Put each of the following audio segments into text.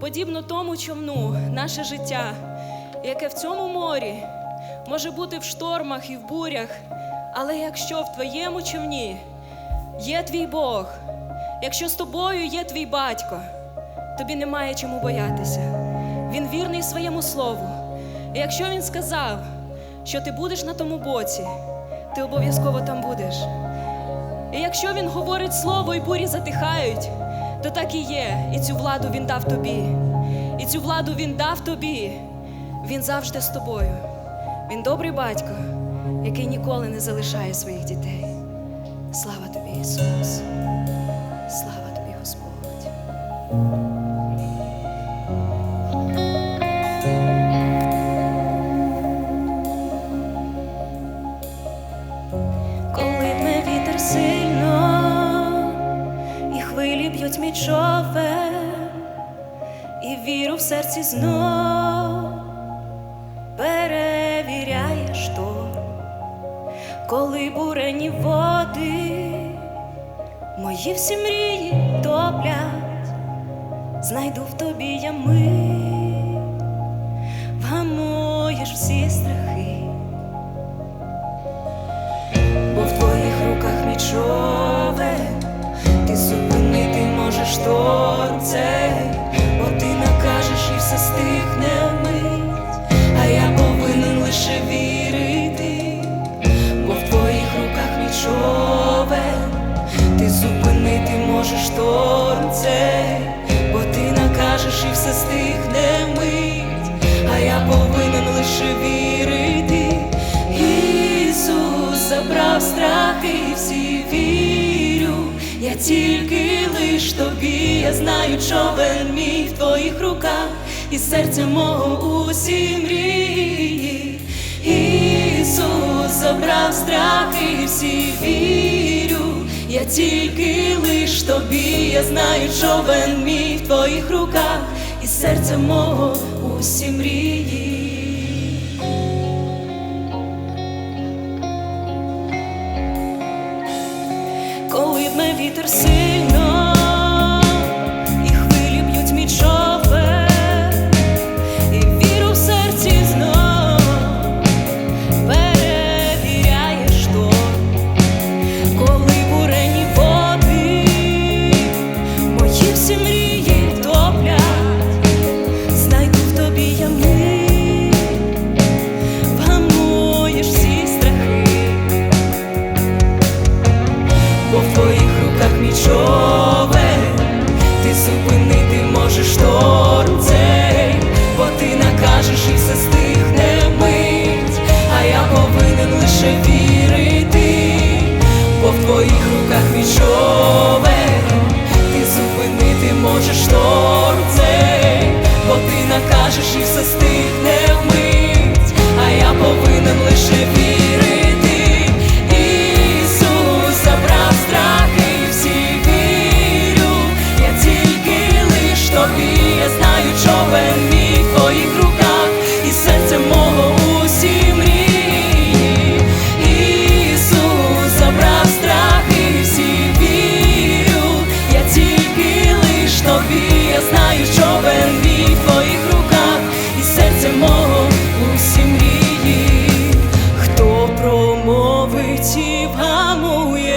подібно тому човну, наше життя, яке в цьому морі може бути в штормах і в бурях, але якщо в твоєму човні є твій Бог, якщо з тобою є твій батько, тобі немає чому боятися. Він вірний своєму слову. І якщо він сказав, що ти будеш на тому боці, ти обов'язково там будеш. І якщо він говорить слово і бурі затихають, то так і є. І цю владу він дав тобі. І цю владу він дав тобі. Він завжди з тобою. Він добрий батько, який ніколи не залишає своїх дітей. Слава тобі, Ісус! Слава тобі, Господь! Мій і віру в серці знов перевіряє шторм, коли бурені води, мої всі мрії топлять, знайду в тобі я мить, вгамуєш всі страхи можеш шторм цей, бо ти накажеш і все стихне вмить, а я повинен лише вірити. Ісус забрав страхи всі вірю, я тільки лиш тобі, я знаю, човен мій в твоїх руках, і серця мого усі мрії. Ісус забрав страхи всі вірю, я тільки лиш тобі, я знаю, човен мій в твоїх руках, і серця мого усі мрії. коли б дме вітер сильно, всі мрії топлять, знайду в тобі я вгамуєш всі страхи. Бо в твоїх руках човен, ти зупинити можеш шторм бо ти накажеш і все стихне мить, а я повинен лише вірити,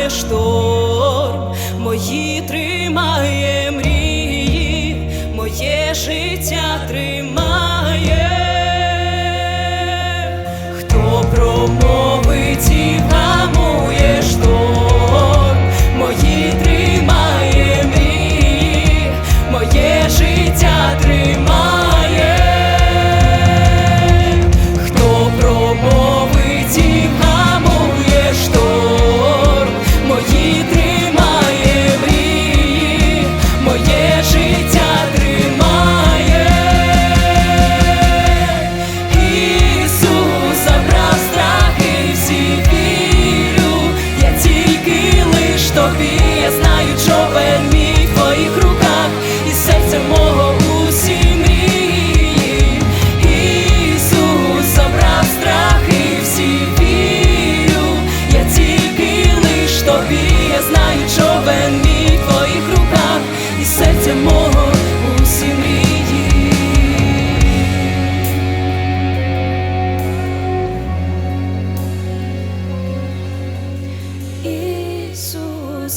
шторм, мої тримає мрії, моє життя тримає,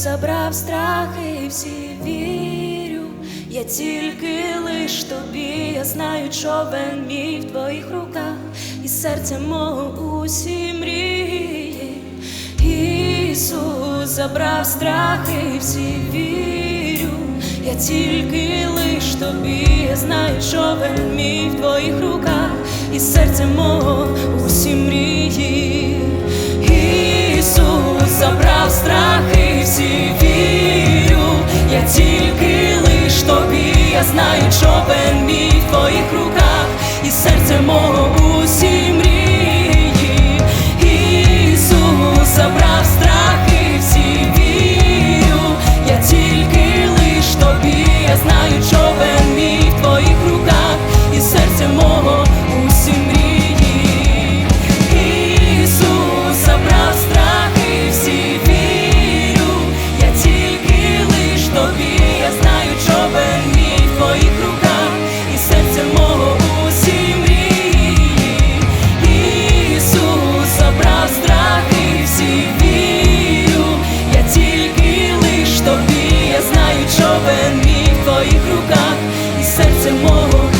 забрав страхи і всі вірю, я тільки лиш тобі, я знаю, човен мій в твоїх руках, і серце мого усі мрії. Ісус забрав страхи і всі вірю, я тільки лиш тобі, я знаю, човен мій в твоїх руках, і серце мого усі мрії. Ісус, Забрав страхи 我。